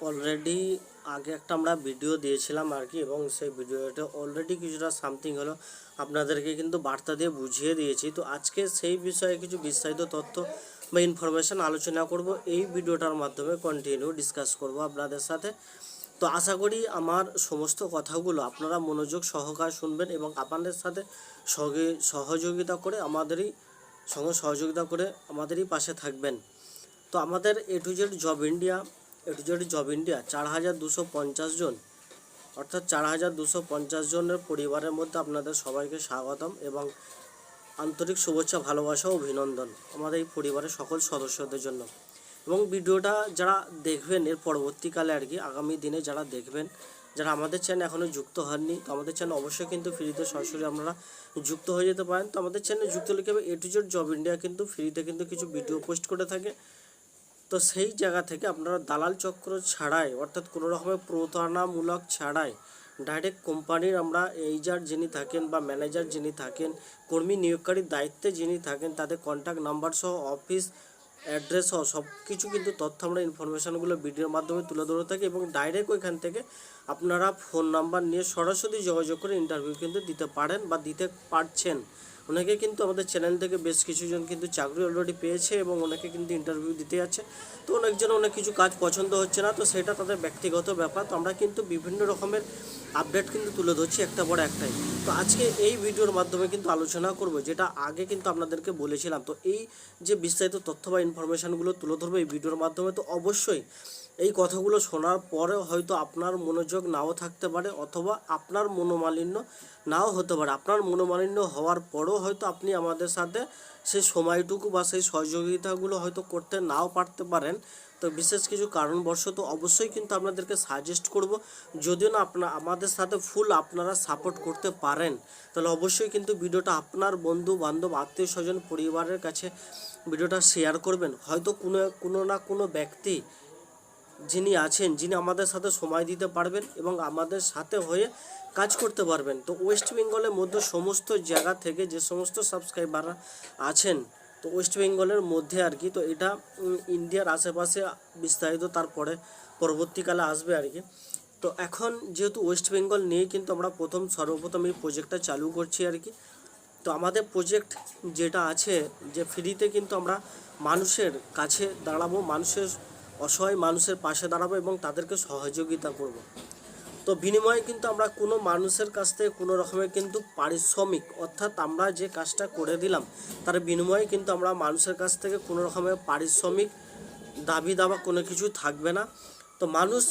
Already আগে একটা আমরা ভিডিও দিয়েছিলাম আর কি, এবং সেই ভিডিওটা অলরেডি কিছুটা সামথিং হলো। আপনাদেরকে কিন্তু বার্তা দিয়ে বুঝিয়ে দিয়েছি। তো আজকে সেই বিষয়ে কিছু বিস্তারিত তথ্য বা ইনফরমেশান আলোচনা করব। এই ভিডিওটার মাধ্যমে কন্টিনিউ ডিসকাস করব আপনাদের সাথে। তো আশা করি আমার সমস্ত কথাগুলো আপনারা মনোযোগ সহকারে শুনবেন এবং আপনাদের সাথে সহযোগি- সহযোগিতা করে আমাদেরই, সঙ্গে সহযোগিতা করে আমাদেরই পাশে থাকবেন। তো আমাদের A to Z job India A to Z job India চার হাজার দুশো পঞ্চাশ জন। অর্থাৎ চার হাজার দুশো পঞ্চাশ জনের পরিবারের মধ্যে আপনাদের সবাইকে স্বাগতম এবং আন্তরিক শুভেচ্ছা, ভালোবাসা ও অভিনন্দন আমাদের এই পরিবারের সকল সদস্যদের জন্য। এবং ভিডিওটা যারা দেখবেন, এর পরবর্তীকালে আর কি, আগামী দিনে যারা দেখবেন, যারা আমাদের চ্যানেল এখনও যুক্ত হননি, তো আমাদের চ্যানেল অবশ্যই কিন্তু ফ্রিতে সরাসরি আপনারা যুক্ত হয়ে যেতে পারেন। তো আমাদের চ্যানেলে যুক্ত লিখে A to Z job India কিন্তু ফ্রিতে কিন্তু কিছু ভিডিও পোস্ট করে থাকে। তো সেই জায়গা থেকে আপনারা দালাল চক্র ছাড়াই, অর্থাৎ কোনো রকমের প্রতারণামূলক ছাড়াই ডাইরেক্ট কোম্পানির আমরা এইজার যিনি থাকেন বা ম্যানেজার যিনি থাকেন, কর্মী নিয়োগকারীর দায়িত্বে যিনি থাকেন, তাদের কন্ট্যাক্ট নাম্বার সহ অফিস অ্যাড্রেস সহ সব কিছু কিন্তু তথ্য আমরা ইনফরমেশানগুলো ভিডিওর মাধ্যমে তুলে ধরে থাকি এবং ডাইরেক্ট ওইখান থেকে আপনারা ফোন নাম্বার নিয়ে সরাসরি যোগাযোগ করে ইন্টারভিউ কিন্তু দিতে পারেন বা দিতে পারছেন। অনেকে কিন্তু আমাদের চ্যানেল থেকে বেশ কিছুজন কিন্তু চাকরি অলরেডি পেয়েছে এবং অনেকে কিন্তু ইন্টারভিউ দিতে যাচ্ছে। তো অনেকজন অনেক কিছু কাজ পছন্দ হচ্ছে না, তো সেটা তাদের ব্যক্তিগত ব্যাপার। তো আমরা কিন্তু বিভিন্ন রকমের আপডেট কিন্তু তুলে ধরছি একটা পর একটাই। তো আজকে এই ভিডিওর মাধ্যমে কিন্তু আলোচনা করব, যেটা আগে কিন্তু আপনাদেরকে বলেছিলাম। তো এই যে বিস্তারিত তথ্য বা ইনফরমেশানগুলো তুলে ধরবো এই ভিডিওর মাধ্যমে, তো অবশ্যই এই কথাগুলো শোনার পরেও হয়তো আপনার মনোযোগ নাও থাকতে পারে অথবা আপনার মনোমালিন্য নাও হতে পারে। আপনার মনোমালিন্য হওয়ার পরেও হয়তো আপনি আমাদের সাথে সেই সময়টুকু বা সেই সহযোগিতাগুলো হয়তো করতে নাও পারতে পারেন। তো বিশেষ কিছু কারণবশত অবশ্যই কিন্তু আপনাদেরকে সাজেস্ট করব, যদিও না আপনার আমাদের সাথে ফুল আপনারা সাপোর্ট করতে পারেন। তাহলে অবশ্যই কিন্তু ভিডিওটা আপনার বন্ধু, বান্ধব, আত্মীয় স্বজন, পরিবারের কাছে ভিডিওটা শেয়ার করবেন। হয়তো কোনো কোনো না কোনো ব্যক্তি যিনি আছেন, যিনি আমাদের সাথে সময় দিতে পারবেন এবং আমাদের সাথে হয়ে কাজ করতে পারবেন। তো ওয়েস্ট বেঙ্গলের মধ্যে সমস্ত জায়গা থেকে যে সমস্ত সাবস্ক্রাইবাররা আছেন, তো ওয়েস্ট বেঙ্গলের মধ্যে আর কি, তো এটা ইন্ডিয়ার আশেপাশে বিস্তারিত তারপরে পরবর্তীকালে আসবে আর কি। তো এখন যেহেতু ওয়েস্ট বেঙ্গল নিয়ে কিন্তু আমরা প্রথম সর্বপ্রথম এই প্রজেক্টটা চালু করছি আর কি। তো আমাদের প্রজেক্ট যেটা আছে, যে ফ্রিতে কিন্তু আমরা মানুষের কাছে দাঁড়াবো, মানুষের অসহায় মানুষের পাশে দাঁড়াবো এবং তাদেরকে সহযোগিতা করব। তো বিনিময়ে কিন্তু আমরা কোনো মানুষের কাছ থেকে কোনো রকমের কিন্তু পারিশ্রমিক অর্থাৎ আমরা যে কাজটা করে দিলাম, তার বিনিময়ে কিন্তু আমরা মানুষের কাছ থেকে কোনো রকমের পারিশ্রমিক দাবি দাবা কোনো কিছু থাকবে না। তো মানুষ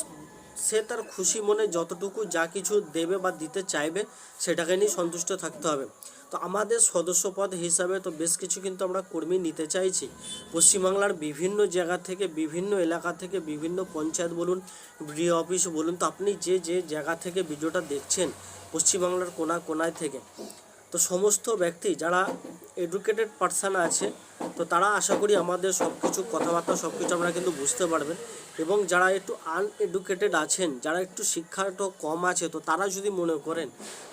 সে তার খুশি মনে যতটুকু যা কিছু দেবে বা দিতে চাইবে, সেটাকে নিয়ে সন্তুষ্ট থাকতে হবে। তো আমাদের সদস্যপদ হিসাবে তো বেশ কিছু কিন্তু আমরা কর্মী নিতে চাইছি। পশ্চিমবাংলার বিভিন্ন জায়গা থেকে, বিভিন্ন এলাকা থেকে, বিভিন্ন পঞ্চায়েত বলুন বিডিও অফিস বলুন, তো আপনি যে যে জায়গা থেকে ভিডিওটা দেখছেন, পশ্চিমবাংলার কোনা কোনায় থেকে তো সমস্ত ব্যক্তি যারা এডুকেটেড পার্সন আছে, তো তারা আশা করি আমাদের সব কিছু কথাবার্তা সব কিছু আমরা কিন্তু বুঝতে পারবেন। এবং যারা একটু আনএডুকেটেড আছেন, যারা একটু শিক্ষাটা কম আছে, তো তারা যদি মনে করেন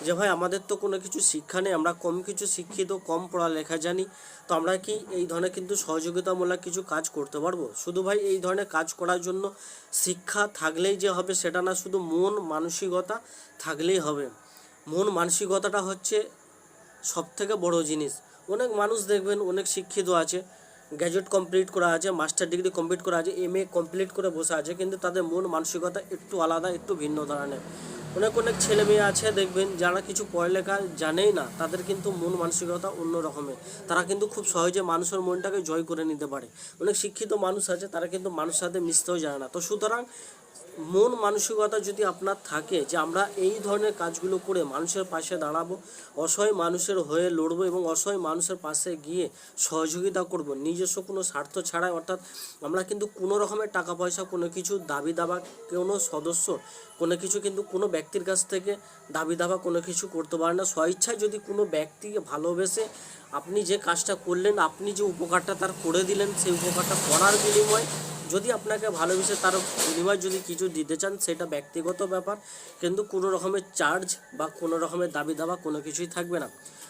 যে, ভাই, আমাদের তো কোনো কিছু শিক্ষা নেই, আমরা কম কিছু শিক্ষিত, কম পড়ালেখা জানি, তো আমরা কি এই ধরনের কিন্তু সহযোগিতামূলক কিছু কাজ করতে পারব? শুধু ভাই, এই ধরনের কাজ করার জন্য শিক্ষা থাকলেই যে হবে, সেটা না, শুধু মন মানসিকতা থাকলেই হবে। মন মানসিকতাটা হচ্ছে সব থেকে বড় জিনিস। অনেক মানুষ দেখবেন, অনেক শিক্ষিত আছে গ্র্যাজুয়েট কমপ্লিট করা আছে মাস্টার ডিগ্রি কমপ্লিট করা আছে এম কমপ্লিট করে বসে আছে, কিন্তু তাদের মন মানসিকতা একটু আলাদা, একটু ভিন্ন ধরনের। অনেক অনেক ছেলে মেয়ে আছে দেখবেন, যারা কিছু পড়ালেখা জানেই না, তাদের কিন্তু মন মানসিকতা অন্য রকমের। তারা কিন্তু খুব সহজে মানুষের মনটাকে জয় করে নিতে পারে। অনেক শিক্ষিত মানুষ আছে, তারা কিন্তু মানুষের সাথে মিশতেও জানে না। তো সুতরাং মন মানসিকতা যদি আপনার থাকে যে আমরা এই ধরনের কাজগুলো করে মানুষের পাশে দাঁড়াবো, অসহায় মানুষের হয়ে লড়বো এবং অসহায় মানুষের পাশে গিয়ে সহযোগিতা করব, নিজস্ব কোনো স্বার্থ ছাড়াই, অর্থাৎ আমরা কিন্তু কোনো রকমের টাকা পয়সা কোনো কিছু দাবি দাবা কোনো সদস্য কোনো কিছু কিন্তু কোনো ব্যক্তির কাছ থেকে দাবি দাবা কোনো কিছু করতে পারে না। স্বইচ্ছায় যদি কোনো ব্যক্তিকে ভালোবেসে আপনি যে কাজটা করলেন, আপনি যে উপকারটা তার করে দিলেন, সেই উপকারটা করার বিনিময়ে যদি আপনাকে ভালোবেসে তার বিনিময় যদি কিছু দিতে চান, সেটা ব্যক্তিগত ব্যাপার, কিন্তু কোনো রকমের চার্জ বা কোনো রকমের দাবি দাবা কোনো কিছুই থাকবে না।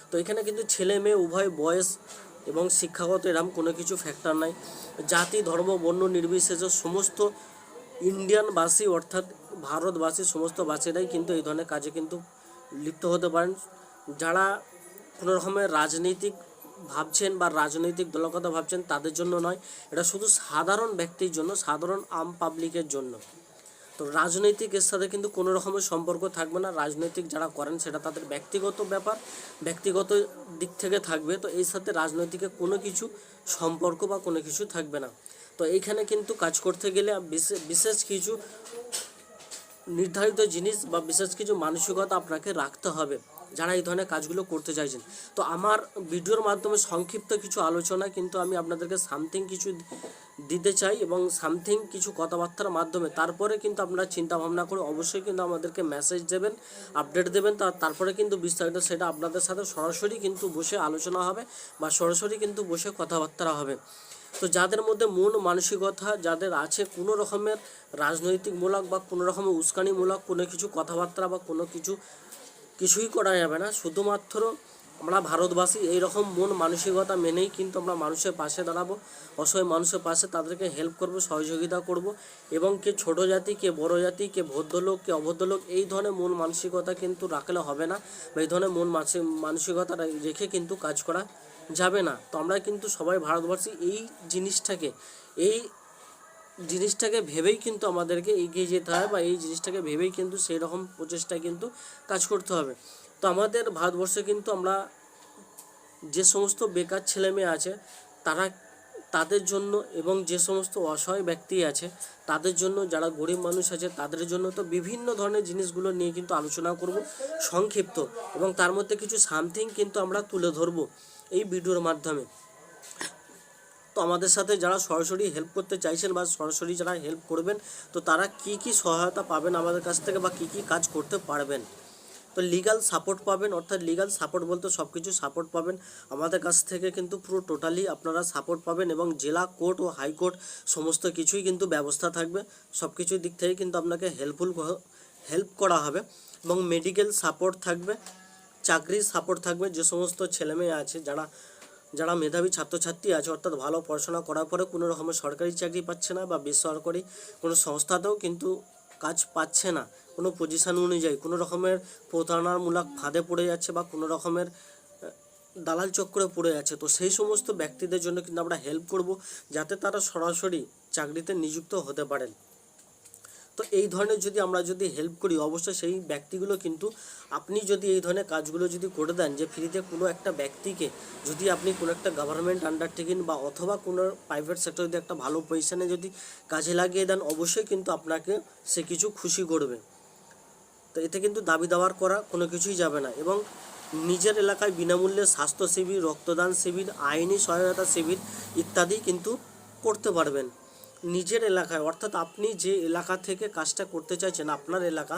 তো এখানে কিন্তু ছেলে মেয়ে, উভয় বয়স এবং শিক্ষাগত এরম কোনো কিছু ফ্যাক্টর নাই। জাতি, ধর্ম, বর্ণ, নির্বিশেষে সমস্ত ইন্ডিয়ানবাসী অর্থাৎ ভারতবাসী সমস্ত বাসীরাই কিন্তু এই ধরনের কাজে কিন্তু লিপ্ত হতে পারেন। যারা কোনো রকমের রাজনৈতিক ভাবছেন বা রাজনৈতিক দলের কথা ভাবছেন তাদের জন্য নয়, এটা শুধু সাধারণ ব্যক্তির জন্য, সাধারণ আম পাবলিকের জন্য। তো রাজনৈতিকের সাথে কিন্তু কোনো রকমের সম্পর্ক থাকবে না। রাজনৈতিক যারা করেন সেটা তাদের ব্যক্তিগত ব্যাপার, ব্যক্তিগত দিক থেকে থাকবে। তো এই সাথে রাজনৈতিকের কোনো কিছু সম্পর্ক বা কোনো কিছু থাকবে না। তো এইখানে কিন্তু কাজ করতে গেলে বিশে- বিশেষ কিছু নির্ধারিত জিনিস বা বিশেষ কিছু মানসিকতা আপনাকে রাখতে হবে। যারা এই ধরনের কাজগুলো করতে চাইছেন। তো আমার ভিডিওর মাধ্যমে সংক্ষিপ্ত কিছু আলোচনা, কিন্তু আমি আপনাদেরকে সামথিং কিছু দিতে চাই এবং সামথিং কিছু কথাবার্তার মাধ্যমে। তারপরে কিন্তু আপনারা চিন্তা ভাবনা করে অবশ্যই কিন্তু আমাদেরকে মেসেজ দেবেন আপডেট দেবেন তারপরে কিন্তু বিস্তারিত সেটা আপনাদের সাথে সরাসরি কিন্তু বসে আলোচনা হবে বা সরাসরি কিন্তু বসে কথাবার্তা হবে। তো যাদের মধ্যে মন মানসিকতা, যাদের আছে কোনো রকমের রাজনৈতিকমূলক বা কোনো রকমের উস্কানিমূলক কোনো কিছু কথাবার্তা বা কোনো কিছু কিছুই করা যাবে না। শুধুমাত্র আমরা ভারতবাসী এই রকম মন মানসিকতা মেনেই কিন্তু আমরা মানুষের পাশে দাঁড়াবো, অসহায় মানুষের পাশে তাদেরকে হেল্প করব, সহযোগিতা করব এবং কে ছোট জাতি, কে বড় জাতি, কে ভদ্রলোক, কে অভদ্রলোক, এই ধরনের মন মানসিকতা কিন্তু রাখলে হবে না বা এই ধরনের মন মানসি- মানসিকতা রেখে কিন্তু কাজ করা যাবে না। তো আমরা কিন্তু সবাই ভারতবাসী, এই জিনিসটাকে, এই জিনিসটাকে ভেবেই কিন্তু আমাদেরকে এগিয়ে যেতে হয় বা এই জিনিসটাকে ভেবেই কিন্তু সেই রকম প্রচেষ্টায় কিন্তু কাজ করতে হবে। তো আমাদের ভারতবর্ষে কিন্তু আমরা যে সমস্ত বেকার ছেলে মেয়ে আছে, তারা তাদের জন্য এবং যে সমস্ত অসহায় ব্যক্তি আছে, তাদের জন্য যারা গরিব মানুষ আছে, তাদের জন্য তো বিভিন্ন ধরনের জিনিসগুলো নিয়ে কিন্তু আলোচনা করব সংক্ষিপ্ত এবং তার মধ্যে কিছু সামথিং কিন্তু আমরা তুলে ধরবো এই ভিডিওর মাধ্যমে। তো আমাদের সাথে যারা সরাসরি হেল্প করতে চাইছেন বা সরাসরি যারা হেল্প করবেন, তো তারা কি কি সহায়তা পাবেন আমাদের কাছ থেকে বা কি কি কাজ করতে পারবেন? তো লিগাল সাপোর্ট পাবেন, অর্থাৎ লিগাল সাপোর্ট বলতে সব কিছু সাপোর্ট পাবেন। আমাদের কাছ থেকে কিন্তু পুরো টোটালি আপনারা সাপোর্ট পাবেন এবং জেলা কোর্ট ও হাইকোর্ট সমস্ত কিছুই কিন্তু ব্যবস্থা থাকবে। সব কিছুর দিক থেকে কিন্তু আপনাকে হেল্পফুল হেল্প করা হবে এবং মেডিকেল সাপোর্ট থাকবে, চাকরির সাপোর্ট থাকবে, যে সমস্ত ছেলেমেয়ে আছে যারা যারা মেধাবী ছাত্রছাত্রী আছে, অর্থাৎ ভালো পড়াশোনা করার পরে কোনো রকমের সরকারি চাকরি পাচ্ছে না বা বেসরকারি কোনো সংস্থাতেও কিন্তু কাজ পাচ্ছে না। কোনো পজিশন অনুযায়ী কোনো রকমের প্রতারণামূলক ফাঁদে পড়ে যাচ্ছে বা কোনো রকমের দালাল চক্রে পড়ে যাচ্ছে। তো সেই সমস্ত ব্যক্তিদের জন্য কিন্তু আমরা হেল্প করব যাতে তারা সরাসরি চাকরিতে নিযুক্ত হতে পারেন। তো এই ধরনের যদি আমরা যদি হেল্প করি, অবশ্যই সেই ব্যক্তিগুলো কিন্তু আপনি যদি এই ধরনের কাজগুলো যদি করে দেন যে ফ্রিতে কোনো একটা ব্যক্তিকে যদি আপনি কোনো একটা গভর্নমেন্ট আন্ডারটেকিং বা অথবা কোনো প্রাইভেট সেক্টর যদি একটা ভালো পজিশনে যদি কাজে লাগিয়ে দেন, অবশ্যই কিন্তু আপনাকে সে কিছু খুশি করবে। তো এতে কিন্তু দাবি দাওয়ার করা কোনো কিছুই যাবে না এবং নিজের এলাকায় বিনামূল্যে স্বাস্থ্য শিবির, রক্তদান শিবির, আইনি সহায়তা শিবির ইত্যাদি কিন্তু করতে পারবেন। নিজের এলাকায়, অর্থাৎ আপনি যে এলাকা থেকে কাজটা করতে চাইছেন, আপনার এলাকা,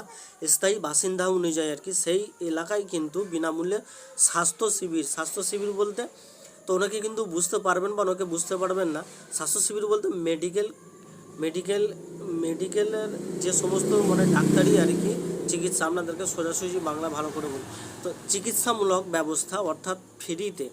স্থায়ী বাসিন্দা অনুযায়ী আর কি, সেই এলাকায় কিন্তু বিনামূল্যে স্বাস্থ্য শিবির স্বাস্থ্য শিবির বলতে তো ওনাকে কিন্তু বুঝতে পারবেন বা ওনাকে বুঝতে পারবেন না। স্বাস্থ্য শিবির বলতে মেডিকেল মেডিকেল মেডিকেলের যে সমস্ত মানে ডাক্তারি আর কি চিকিৎসা, আপনাদেরকে সোজাসুজি বাংলা ভালো করে বলি। তো চিকিৎসামূলক ব্যবস্থা, অর্থাৎ ফ্রিতে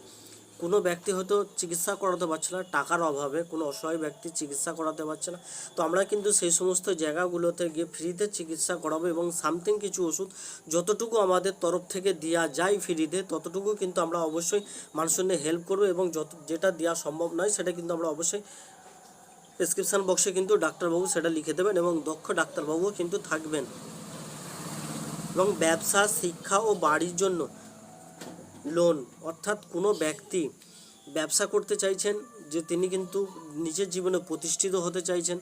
কোনো ব্যক্তি হয়তো চিকিৎসা করাতে পারছে না, টাকার অভাবে কোনো অসহায় ব্যক্তি চিকিৎসা করাতে পারছে না। তো আমরা কিন্তু সেই সমস্ত জায়গাগুলোতে গিয়ে ফ্রিতে চিকিৎসা করাবো এবং সামথিং কিছু ওষুধ যতটুকু আমাদের তরফ থেকে দেওয়া যায় ফ্রিতে, ততটুকু কিন্তু আমরা অবশ্যই মানুষের হেল্প করব এবং যত, যেটা দেওয়া সম্ভব নয় সেটা কিন্তু আমরা অবশ্যই প্রেসক্রিপশান বক্সে কিন্তু ডাক্তারবাবু সেটা লিখে দেবেন এবং দক্ষ ডাক্তারবাবুও কিন্তু থাকবেন। এবং ব্যবসা, শিক্ষা ও বাড়ির জন্য লোন অর্থাৎ কোনো ব্যক্তি ব্যবসা করতে চাইছেন যে তিনি কিন্তু নিজের জীবনে প্রতিষ্ঠিত হতে চাইছেন,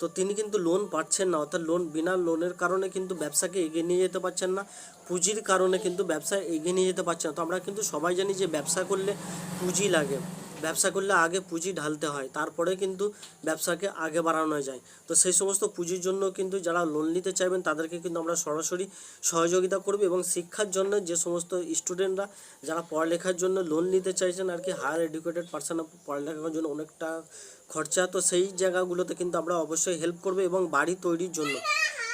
তো তিনি কিন্তু লোন পাচ্ছেন না, অর্থাৎ লোন বিনা লোনের কারণে কিন্তু ব্যবসাকে এগিয়ে নিয়ে যেতে পারছেন না, পুঁজির কারণে কিন্তু ব্যবসা এগিয়ে নিয়ে যেতে পারছেন না। তো আমরা কিন্তু সবাই জানি যে ব্যবসা করলে পুঁজি লাগে। ব্যবসা করলে আগে পুঁজি ঢালতে হয়, তারপরে কিন্তু ব্যবসাকে আগে বাড়ানো যায়। তো সেই সমস্ত পুঁজির জন্য কিন্তু যারা লোন নিতে চাইবেন, তাদেরকে কিন্তু আমরা সরাসরি সহযোগিতা করব এবং শিক্ষার জন্য যে সমস্ত স্টুডেন্টরা যারা পড়ালেখার জন্য লোন নিতে চাইছেন আর কি হায়ার এডুকেটেড পার্সন পড়ালেখার জন্য অনেকটা খরচা, তো সেই জায়গাগুলোতে কিন্তু আমরা অবশ্যই হেল্প করব এবং বাড়ি তৈরির জন্য।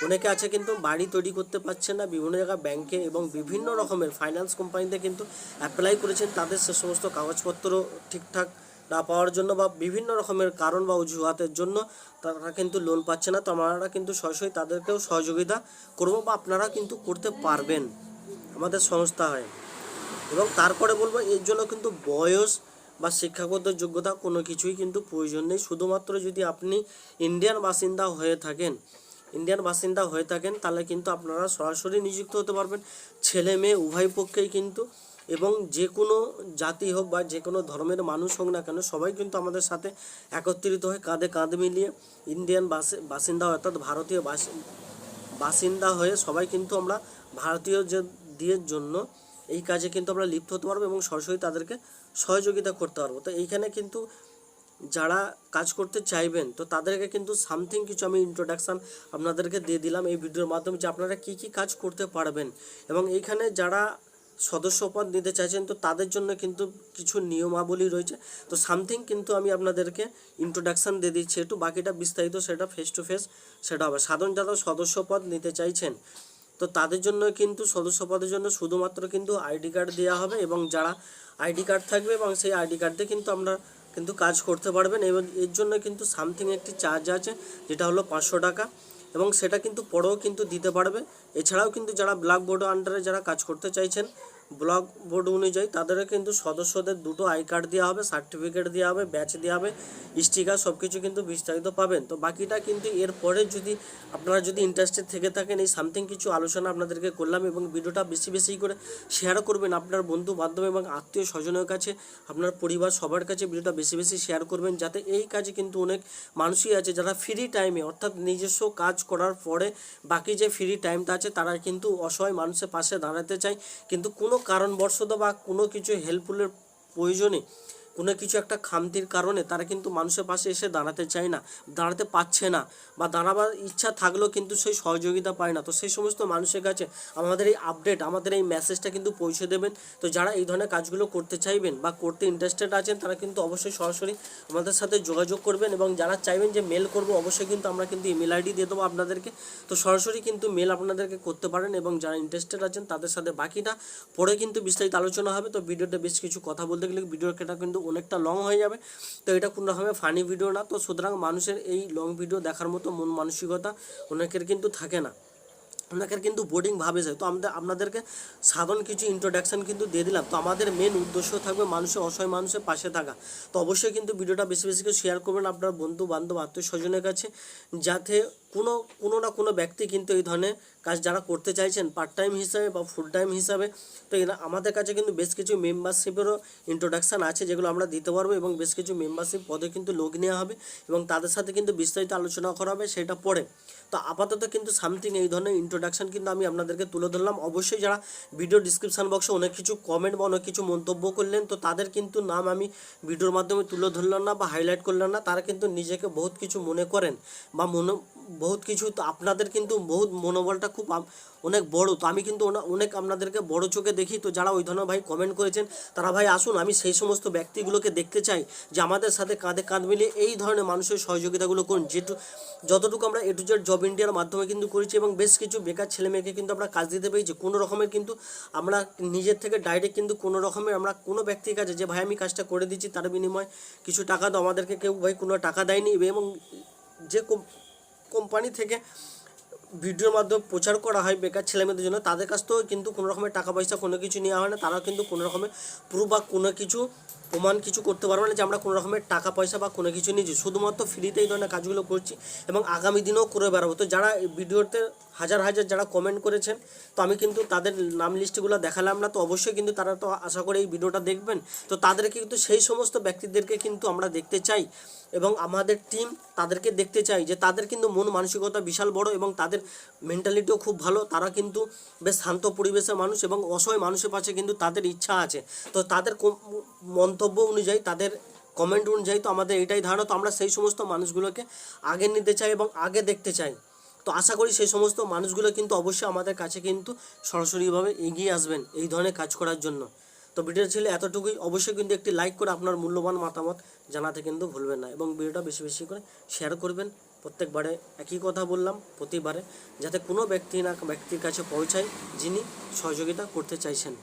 অনেকে আছে কিন্তু বাড়ি তৈরি করতে পারছে না, বিভিন্ন জায়গায় ব্যাংকে এবং বিভিন্ন রকমের ফাইন্যান্স কোম্পানিতে কিন্তু অ্যাপ্লাই করেছেন। তাদের সে সমস্ত কাগজপত্র ঠিকঠাক না পাওয়ার জন্য বা বিভিন্ন রকমের কারণ বা অজুহাতের জন্য তারা কিন্তু লোন পাচ্ছে না। তো আমরা কিন্তু সরাসরি তাদেরকেও সহযোগিতা করব বা আপনারা কিন্তু করতে পারবেন। আমাদের সংস্থা হয়। এবং তারপরে বলব, এর জন্য কিন্তু বয়স বা শিক্ষাগত যোগ্যতা কোনো কিছুই কিন্তু প্রয়োজন নেই। শুধুমাত্র যদি আপনি ইন্ডিয়ান বাসিন্দা হয়ে থাকেন ইন্ডিয়ান বাসিন্দা হয়ে থাকেন, তাহলে কিন্তু আপনারা সরাসরি নিযুক্ত হতে পারবেন। ছেলে মেয়ে উভয় পক্ষেই কিন্তু। এবং যে কোনো জাতি হোক বা যে কোনো ধর্মের মানুষ হোক না কেন, সবাই কিন্তু আমাদের সাথে একত্রিত হয়ে কাঁধে কাঁধ মিলিয়ে ইন্ডিয়ান বাসি বাসিন্দা অর্থাৎ ভারতীয় বাসি, বাসিন্দা হয়ে সবাই কিন্তু আমরা ভারতীয় যে দিয়ে জন্য এই কাজে কিন্তু আমরা লিপ্ত হতে পারব এবং সরাসরি তাদেরকে সহযোগিতা করতে পারব। তো এইখানে কিন্তু যারা কাজ করতে চাইবেন, তো তাদেরকে কিন্তু সামথিং কিছু আমি ইন্ট্রোডাকশান আপনাদেরকে দিয়ে দিলাম এই ভিডিওর মাধ্যমে যে আপনারা কী কী কাজ করতে পারবেন। এবং এইখানে যারা সদস্যপদ নিতে চাইছেন, তো তাদের জন্য কিন্তু কিছু নিয়মাবলী রয়েছে। তো সামথিং কিন্তু আমি আপনাদেরকে ইন্ট্রোডাকশান দিয়ে দিচ্ছি। একটু বাকিটা বিস্তারিত সেটা ফেস টু ফেস সেটা হবে। সাধারণ যারা সদস্যপদ নিতে চাইছেন, তো তাদের জন্য কিন্তু সদস্য পদের জন্য শুধুমাত্র কিন্তু আইডি কার্ড দেওয়া হবে এবং যারা আইডি কার্ড থাকবে এবং সেই আইডি কার্ড কিন্তু আমরা কিন্তু কাজ করতে পারবেন এবং এর জন্য কিন্তু সামথিং একটি চার্জ আছে, যেটা হলো পাঁচশো টাকা। এবং সেটা কিন্তু পরেও কিন্তু দিতে পারবে। এছাড়াও কিন্তু যারা ব্ল্যাক বোর্ডের আন্ডারে যারা কাজ করতে চাইছেন ব্লক বোর্ড অনুযায়ী তাদেরও কিন্তু সদস্যদের দুটো আই কার্ড দেওয়া হবে, সার্টিফিকেট দেওয়া হবে, ব্যাচ দেওয়া হবে, স্টিকার সব কিছু কিন্তু বিস্তারিত পাবেন। তো বাকিটা কিন্তু এরপরে যদি আপনারা যদি ইন্টারেস্টেড থেকে থাকেন, এই সামথিং কিছু আলোচনা আপনাদেরকে করলাম এবং ভিডিওটা বেশি বেশি করে শেয়ার করবেন আপনার বন্ধু বান্ধব এবং আত্মীয় স্বজনের কাছে, আপনার পরিবার সবার কাছে ভিডিওটা বেশি বেশি শেয়ার করবেন যাতে এই কাজে কিন্তু অনেক মানুষই আছে যারা ফ্রি টাইমে অর্থাৎ নিজস্ব কাজ করার পরে বাকি যে ফ্রি টাইমটা আছে, তারা কিন্তু অসহায় মানুষের পাশে দাঁড়াতে চায়। কিন্তু কোনো কারণবশত বা কোনো কিছু হেল্পফুলের প্রয়োজনে কোনো কিছু একটা খামতির কারণে তারা কিন্তু মানুষের পাশে এসে দাঁড়াতে চায় না, দাঁড়াতে পারছে না বা দাঁড়াবার ইচ্ছা থাকলেও কিন্তু সেই সহযোগিতা পায় না। তো সেই সমস্ত মানুষের কাছে আমাদের এই আপডেট আমাদের এই মেসেজটা কিন্তু পৌঁছে দেবেন। তো যারা এই ধরনের কাজগুলো করতে চাইবেন বা করতে ইন্টারেস্টেড আছেন, তারা কিন্তু অবশ্যই সরাসরি আমাদের সাথে যোগাযোগ করবেন এবং যারা চাইবেন যে মেল করব, অবশ্যই কিন্তু আমরা কিন্তু ইমেল আইডি দিয়ে দেবো আপনাদেরকে। তো সরাসরি কিন্তু মেল আপনাদেরকে করতে পারেন এবং যারা ইন্টারেস্টেড আছেন তাদের সাথে বাকিটা পরে কিন্তু বিস্তারিত আলোচনা হবে। তো ভিডিওতে বেশ কিছু কথা বলতে গেলে ভিডিওটা কিন্তু অনেকটা লং হয়ে যাবে। তো এটা কোনোভাবে ফানি ভিডিও না। তো সুতরাং মানুষের এই লং ভিডিও দেখার মতো মন মানসিকতা অনেকের কিন্তু থাকে না। আপনাদের কিন্তু বোর্ডিং ভাবে যায়। তো আমাদের, আপনাদেরকে সাধারণ কিছু ইন্ট্রোডাকশান কিন্তু দিয়ে দিলাম। তো আমাদের মেন উদ্দেশ্য থাকবে মানুষের অসহায় মানুষের পাশে থাকা। তো অবশ্যই কিন্তু ভিডিওটা বেশি বেশি করে শেয়ার করবেন আপনার বন্ধু, বান্ধব আত্মীয় স্বজনের কাছে, যাতে কোনো কোনো না কোনো ব্যক্তি কিন্তু এই ধরনের কাজ যারা করতে চাইছেন পার্ট টাইম হিসাবে বা ফুল টাইম হিসাবে, তো এরা আমাদের কাছে কিন্তু বেশ কিছু মেম্বারশিপেরও ইন্ট্রোডাকশান আছে, যেগুলো আমরা দিতে পারব এবং বেশ কিছু মেম্বারশিপ পদে কিন্তু লোক নেওয়া হবে এবং তাদের সাথে কিন্তু বিস্তারিত আলোচনা করা হবে, সেটা পরে। তো আপাতত কিন্তু সামথিং এই ধরনের ইন্ট্রোডাকশান কিন্তু আমি আপনাদেরকে তুলে ধরলাম। অবশ্যই যারা ভিডিও ডিসক্রিপশান বক্সে অনেক কিছু কমেন্ট বা অনেক কিছু মন্তব্য করলেন, তো তাদের কিন্তু নাম আমি ভিডিওর মাধ্যমে তুলে ধরলাম না বা হাইলাইট করলাম না, তারা কিন্তু নিজেকে বহুত কিছু মনে করেন বা মনে বহুত কিছু, তো আপনাদের কিন্তু বহুত মনোবলটা খুব অনেক বড়। তো আমি কিন্তু অনেক আপনাদেরকে বড় চোখে দেখি। তো যারা ওই ধরনের ভাই কমেন্ট করেছেন, তারা ভাই আসুন, আমি সেই সমস্ত ব্যক্তিগুলোকে দেখতে চাই যে আমাদের সাথে কাঁধে কাঁধ মিলিয়ে এই ধরনের মানুষের সহযোগিতাগুলো করুন। যেটু যতটুকু আমরা এ টু জেড জব ইন্ডিয়ার মাধ্যমে কিন্তু করেছি এবং বেশ কিছু বেকার ছেলে মেয়েকে কিন্তু আমরা কাজ দিতে পেরেছি। কোনো রকমের কিন্তু আমরা নিজের থেকে ডাইরেক্ট কিন্তু কোনো রকমের আমরা কোনো ব্যক্তির কাছে যে ভাই আমি কাজটা করে দিচ্ছি, তার বিনিময়ে কিছু টাকা তো আমাদেরকে কেউ ভাই কোনো টাকা দেয়নি এবং যে কোম্পানি থেকে ভিডিওর মাধ্যমে প্রচার করা হয় বেকার ছেলেমেয়েদের জন্য। তাদের কাছ থেকেও কিন্তু কোনো রকমের টাকা পয়সা কোনো কিছু নেওয়া হয় না। তারাও কিন্তু কোনো রকমের প্রুফ বা কোনো কিছু প্রমাণ কিছু করতে পারবে না যে আমরা কোনো রকমের টাকা, পয়সা বা কোনো কিছু নিয়েছি শুধুমাত্র ফ্রিতে এই ধরনের কাজগুলো করছি এবং আগামী দিনেও করে বেড়াবো। তো যারা ভিডিওতে হাজার হাজার যারা কমেন্ট করেছেন, তো আমি কিন্তু তাদের নাম লিস্টগুলো দেখালাম না, তো অবশ্যই কিন্তু তারা তো আশা করে এই ভিডিওটা দেখবেন। তো তাদেরকে কিন্তু সেই সমস্ত ব্যক্তিদেরকে কিন্তু আমরা দেখতে চাই এবং আমাদের টিম তাদেরকে দেখতে চাই যে তাদের কিন্তু মন মানসিকতা বিশাল বড় এবং তাদের মেন্টালিটিও খুব ভালো। তারা কিন্তু বেশ শান্ত পরিবেশের মানুষ এবং অসহায় মানুষের পাশে কিন্তু তাদের ইচ্ছা আছে। তো তাদের কম- মন্তব্য অনুযায়ী, তাদের কমেন্ট অনুযায়ী তো আমাদের এটাই ধারণা। তো আমরা সেই সমস্ত মানুষগুলোকে আগে নিতে চাই এবং আগে দেখতে চাই। তো আশা করি সেই সমস্ত মানুষগুলো কিন্তু অবশ্যই আমাদের কাছে কিন্তু সরাসরিভাবে এগিয়ে আসবেন এই ধরনের কাজ করার জন্য। তো ভিডিও ছিল এতটুকুই। অবশ্যই কিন্তু একটি লাইক করে আপনার মূল্যবান মতামত জানাতে কিন্তু ভুলবেন না এবং ভিডিওটা বেশি বেশি করে শেয়ার করবেন। প্রত্যেকবারে একই কথা বললাম, প্রতিবারে, যাতে কোনো ব্যক্তি না, ব্যক্তির কাছে পৌঁছায় যিনি সহযোগিতা করতে চাইছেন।